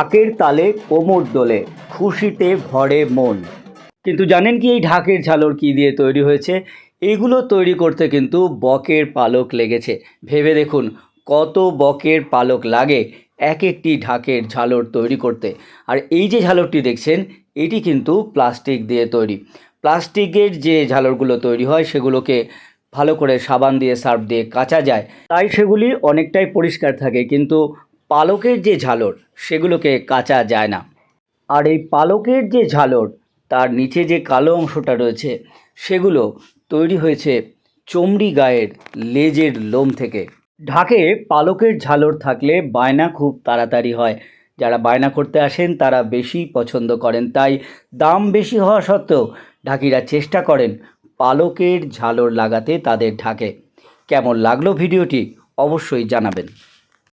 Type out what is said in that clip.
ঢাকের তালে কোমর দোলে, খুশিতে ভরে মন। কিন্তু জানেন কি এই ঢাকের ঝালর কি দিয়ে তৈরি হয়েছে? এগুলো তৈরি করতে কিন্তু বকের পালক লেগেছে। ভেবে দেখুন, কত বকের পালক লাগে এক একটি ঢাকের ঝালর তৈরি করতে। আর এই যে ঝালরটি দেখছেন, এটি কিন্তু প্লাস্টিক দিয়ে তৈরি। প্লাস্টিকের যে ঝালরগুলো তৈরি হয়, সেগুলোকে ভালো করে সাবান দিয়ে, সার্ফ দিয়ে কাচা যায়। তাই সেগুলি অনেকটাই পরিষ্কার থাকে, কিন্তু পালকের যে ঝালর, সেগুলোকে কাচা যায় না। আর এই পালকের যে ঝালর, তার নিচে যে কালো অংশটা রয়েছে, সেগুলো তৈরি হয়েছে চমড়ি গায়ের লেজের লোম থেকে। ঢাকে পালকের ঝালর থাকলে বায়না খুব তাড়াতাড়ি হয়। যারা বায়না করতে আসেন, তারা বেশি পছন্দ করেন। তাই দাম বেশি হওয়া সত্ত্বেও ঢাকিরা চেষ্টা করেন পালকের ঝালর লাগাতে তাদের ঢাকে। কেমন লাগল ভিডিওটি অবশ্যই জানাবেন।